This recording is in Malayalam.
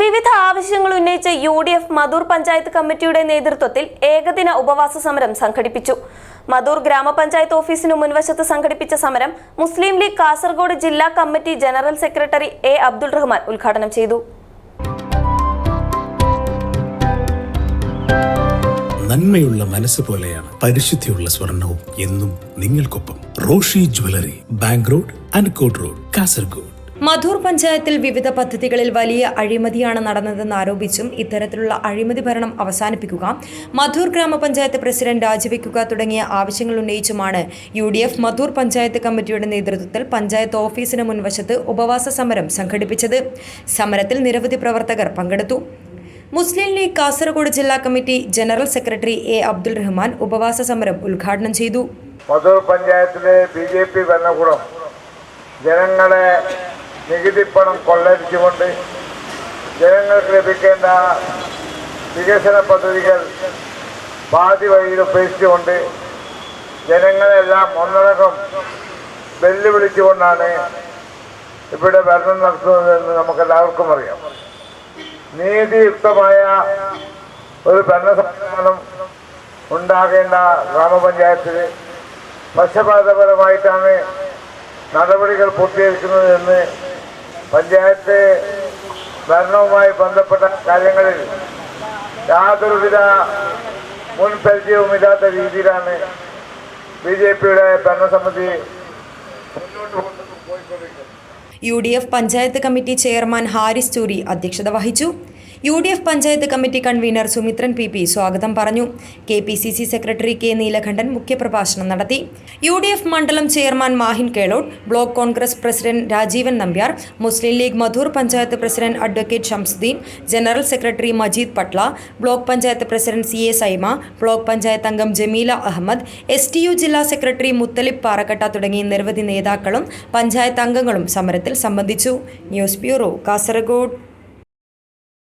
വിവിധ ആവശ്യങ്ങൾ ഉന്നയിച്ച് U D F Madhur panchayat കമ്മിറ്റിയുടെ നേതൃത്വത്തിൽ ഏകദിന ഉപവാസ സമരം സംഘടിപ്പിച്ചു. മധൂർ ഗ്രാമപഞ്ചായത്ത് ഓഫീസിനു മുൻവശത്ത് സംഘടിപ്പിച്ച സമരം മുസ്ലിം ലീഗ് കാസർഗോഡ് ജില്ലാ committee general secretary A Abdul Rahman ഉദ്ഘാടനം ചെയ്തു. നന്മയുള്ള മനസ്സ് പോലെയാണ് പരിശുദ്ധിയുള്ള സ്വർണവും എന്നും നിങ്ങൾക്കൊപ്പം Roshi jewellery bank road Ankot road Kasaragod. Madhur പഞ്ചായത്തിൽ വിവിധ പദ്ധതികളിൽ വലിയ അഴിമതിയാണ് നടന്നതെന്ന് ആരോപിച്ചും ഇത്തരത്തിലുള്ള അഴിമതി ഭരണം അവസാനിപ്പിക്കുക മധൂർ ഗ്രാമപഞ്ചായത്ത് പ്രസിഡന്റ് രാജിവെക്കുക തുടങ്ങിയ ആവശ്യങ്ങൾ ഉന്നയിച്ചുമാണ് U D F Madhur panchayat കമ്മിറ്റിയുടെ നേതൃത്വത്തിൽ പഞ്ചായത്ത് ഓഫീസിന് മുൻവശത്ത് ഉപവാസ സമരം സംഘടിപ്പിച്ചത്. സമരത്തിൽ നിരവധി പ്രവർത്തകർ പങ്കെടുത്തു. മുസ്ലിം ലീഗ് കാസർഗോഡ് ജില്ലാ committee general secretary A Abdul Rahman ഉപവാസ സമരം ഉദ്ഘാടനം ചെയ്തു. മധൂർ പഞ്ചായത്തിലെ ബി ജെ പി ഭരണകൂടം ജനങ്ങളെ നികുതിപ്പണം കൊള്ളടിച്ചുകൊണ്ട് ജനങ്ങൾക്ക് ലഭിക്കേണ്ട വികസന പദ്ധതികൾ പാതി വഴിയിൽ ഉപേക്ഷിച്ചുകൊണ്ട് ജനങ്ങളെല്ലാം ഒന്നടങ്കം വെല്ലുവിളിച്ചുകൊണ്ടാണ് ഇവിടെ ഭരണം നടത്തുന്നതെന്ന് നമുക്ക് എല്ലാവർക്കും അറിയാം. നീതിയുക്തമായ ഒരു ഭരണ സംവിധാനം ഉണ്ടാകേണ്ട ഗ്രാമപഞ്ചായത്തിൽ പക്ഷപാതപരമായിട്ടാണ് നടപടികൾ പൂർത്തീകരിക്കുന്നത് എന്ന് പഞ്ചായത്ത് ഭരണവുമായി ബന്ധപ്പെട്ട കാര്യങ്ങളിൽ യാതൊരുവിധ മുൻപരിചയവുമില്ലാത്ത രീതിയിലാണ് ബി ജെ പിയുടെ ഭരണസമിതി U D F panchayat committee chairman Haris Choori അധ്യക്ഷത വഹിച്ചു. U D F panchayat committee convener Sumithran P P സ്വാഗതം പറഞ്ഞു. K P C C secretary K Neelakandan മുഖ്യപ്രഭാഷണം നടത്തി. യു ഡി എഫ് മണ്ഡലം chairman Mahin Kelot block Congress president Rajeevan Nambiar Muslim League Madhur panchayat president advocate Shamsuddin general secretary Majeed Patla block panchayat president C A Saima block panchayat അംഗം Jameela Ahmed S T U ജില്ലാ സെക്രട്ടറി മുത്തലിബ് പാറക്കട്ട തുടങ്ങിയ നിരവധി നേതാക്കളും പഞ്ചായത്ത് അംഗങ്ങളും സമരത്തിൽ സംബന്ധിച്ചു. News bureau Kasaragod.